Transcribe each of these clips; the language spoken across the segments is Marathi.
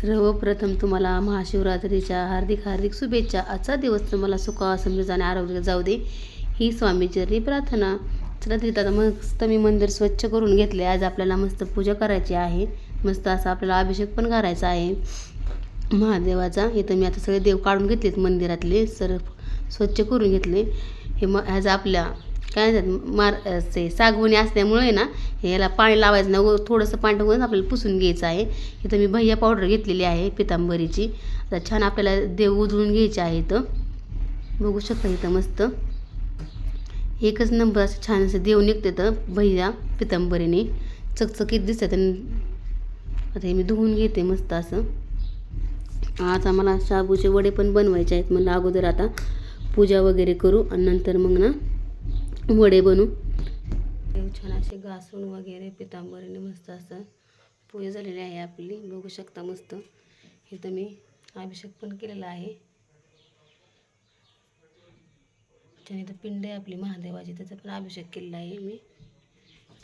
सर्वप्रथम तुम्हाला महाशिवरात्रीच्या हार्दिक हार्दिक शुभेच्छा. आजचा दिवस तुम्हाला सुखा समृद्ध आणि आरोग्य जाऊ दे. ही स्वामीचरणी प्रार्थना. चला तिथं आता मस्त मी मंदिर स्वच्छ करून घेतले. आज आपल्याला मस्त पूजा करायची आहे. मस्त असा आपल्याला अभिषेक पण करायचा आहे. महादेवाचा. इथं मी आता सगळे देव काढून घेतलेत मंदिरातले. सर स्वच्छ करून घेतले. हे म ह्याच आपल्या काय म्हणतात मार असे सागवणी असल्यामुळे ना हे याला पाणी लावायचं ना थोडंसं पाणी टाकून आपल्याला पुसून घ्यायचं आहे. इथं मी भैया पावडर घेतलेली आहे पितांबरीची. आता छान आपल्याला देव उजळून घ्यायचे आहे इथं. बघू शकता इथं मस्त. एकच नंबर असं छान असं देव निघते तर भैया पितांबरीने. चकचकीत दिसतात आणि आता हे मी धुवून घेते मस्त असं. आज आम्हाला शाबूचे वडे पण बनवायचे आहेत मला अगोदर आता. पूजा वगैरे करू आणि नंतर मग ना वडे बनू. देव छान असे घासून वगैरे पितांबरीने मस्त असं पूजा झालेली आहे आपली. बघू शकता मस्त. इथं मी अभिषेक पण केलेला आहे. छान इथं पिंड आहे आपली महादेवाची. त्याचा पण अभिषेक केलेला आहे मी.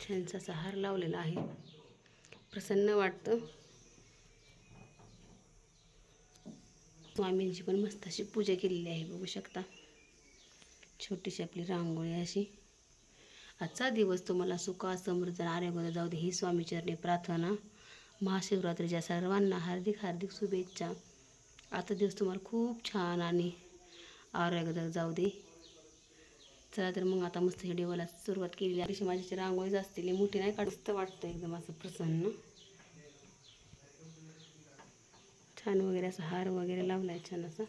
छानसा असा हार लावलेला आहे. प्रसन्न वाटतं. स्वामींची पण मस्त अशी पूजा केलेली आहे. बघू शकता. छोटीशी आपली रांगोळी अशी. आजचा दिवस तुम्हाला सुखा समृद्ध आरोग्य जाऊ दे ही स्वामीचरणी प्रार्थना. महाशिवरात्रीच्या सर्वांना हार्दिक हार्दिक शुभेच्छा. आजचा दिवस तुम्हाला खूप छान आणि आरोग्यदायक जाऊ दे. चला तर मग आता मस्त व्हिडिओला सुरुवात केली आहे अशी माझ्याची रांगोळीच असतील मोठी नाही काढत वाटतं एकदम असं प्रसन्न. छान वगैरे असं हार वगैरे लावला आहे छान असं.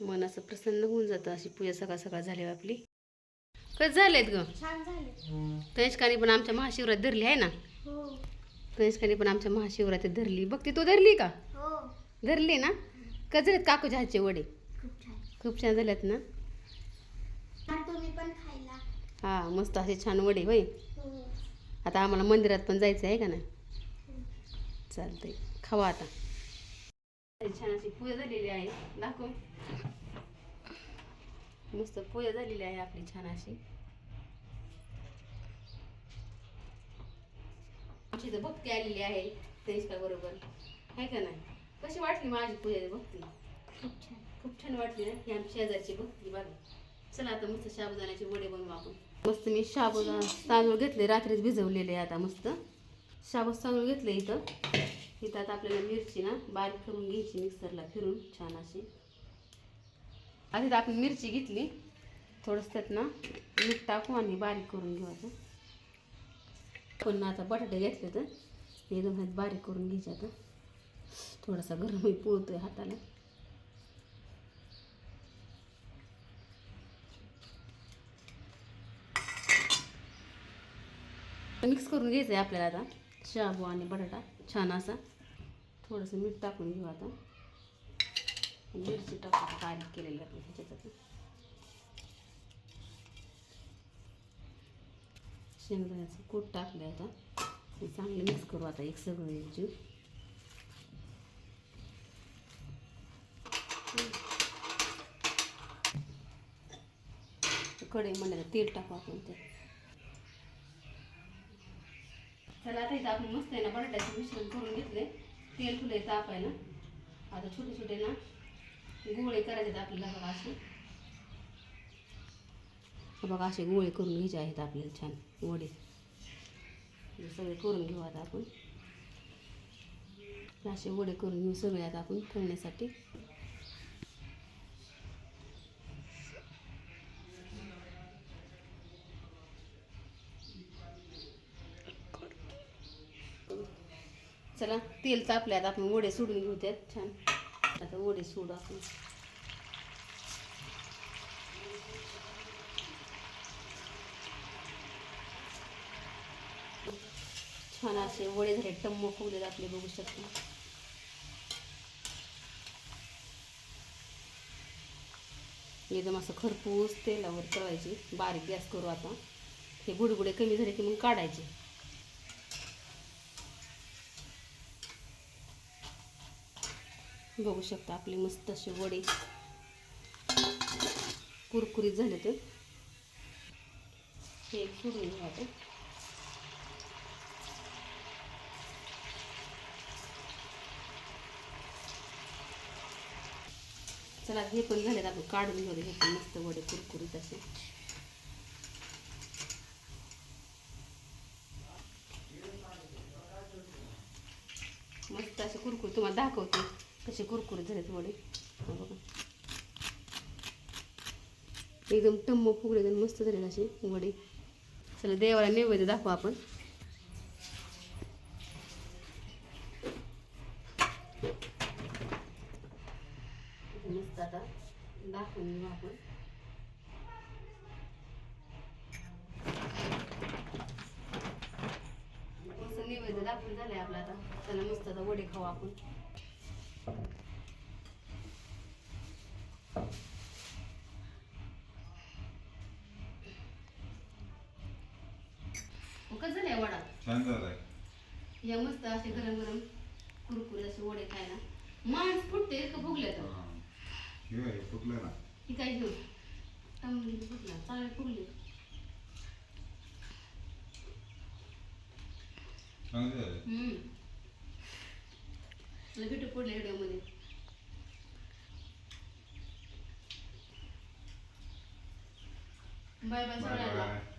मन असं प्रसन्न होऊन जातं अशी पूजा सकाळ सकाळ झाली आपली. कसं झालेत ग? तनिष्काने पण आमच्या महाशिवरात धरली आहे ना? हो. तनिष्काने पण आमच्या महाशिवरात्री धरली. बघ ती तू धरली का? हो. धरली ना? कसं झालेत काकूच्या हातचे वडे? खूप छान. झालेत ना? हा मस्त असे छान वडे होय. हो. आता आम्हाला मंदिरात पण जायचं आहे का ना चालतंय. खावा आता. छान अशी पूजा झालेली आहे. दाखव. मस्त पूजा झालेली आहे आपली छान अशी. आमची इथं भक्ती आलेली आहे. तनिष्का बरोबर. आहे का नाही? कशी वाटली माझी पूजा भक्ती? खूप छान. खूप छान वाटली ना? ही आमची शेजारची भक्ती बघा. चला आता मस्त साबुदाण्याचे वडे बनवू आपण. मस्त मी साबुदाणा तांदूळ घेतले रात्रीच भिजवलेले आता मस्त. शाबूस तांदूळ घेतले इथं. ही आता आपल्याला मिरची ना बारीक करून घ्यायची मिक्सरला फिरून छान अशी. आधी तर आपण मिरची घेतली. थोडंसं त्यात ना मीठ टाकू आणि बारीक करून घेऊ आता. पण आता बटाटे घेतले तर एकदम ह्यात बारीक करून घ्यायचे आता. थोडासा गरमही पोळतोय हाताला. मिक्स करून घ्यायचं आहे आपल्याला आता. शाबू आणि बटाटा छान असा. थोडंसं मीठ टाकून घेऊ आता. मिरची टाकून बारीक केलेली आपण ह्याच्यात शेंगदाण्याचं कूट टाकलं आता. हे चांगलं मिक्स करू आता एक सगळं याची कढई म्हणलं तेल टाकू आपण ते चला आता इथं आपण मस्त आहे ना बटाट्याचं मिश्रण करून घेतले तेल फुले ना आता छोटे छोटे ना गोळे करायचे आहेत आपल्याला बघा असे. बघा असे गोळे करून घ्यायचे आहेत आपल्याला छान वडे सगळे करून घेऊ आता आपण. असे वडे करून घेऊ सगळे आता आपण ठेवण्यासाठी. चला तेल तापले आता आपण वडे सोडून घेऊ त्यात छान. आता वडे सोडू आपण. छान असे वडे झाले टम्म फुगलेले आपले बघू शकतो. एकदम असं खरपूस तेलावर तळायचे बारीक गॅस करू आता. हे बुडबुडे कमी झाले की मग काढायचे. बघू शकता आपले मस्त असे वडे. कुरकुरीत झाले तर हे सोडून घ्यावं चला हे पण झाले आपण काढून घेऊ हे पण मस्त वडे कुरकुरीत असे. मस्त असे कुरकुरी तुम्हाला दाखवते. कसे कुरकुरीत झालेत वडे. बघा. एकदम टम्म फुगले आणि मस्त झालेले असे वडे. चला देवाला नैवेद्य दाखवू आपण. मस्त आता दाखवून घेऊ आपण. नैवेद्य दाखवून झालंय आपलं आता. चला मस्त आता वडे खाऊ आपण. छान झालाय. या मस्त असे गरम गरम कुरकुरे असे वडे खायला. माणूस फुटते का फुगले तर हा. हे आहे, फुटलं ना. ही काय घेऊ टमली फुटला चांगले फुगले. चांगले झाले. हम्म. तुला भेटू पुढल्या व्हिडिओमध्ये. बाय बाय बाय सगळ्यांना. बाय.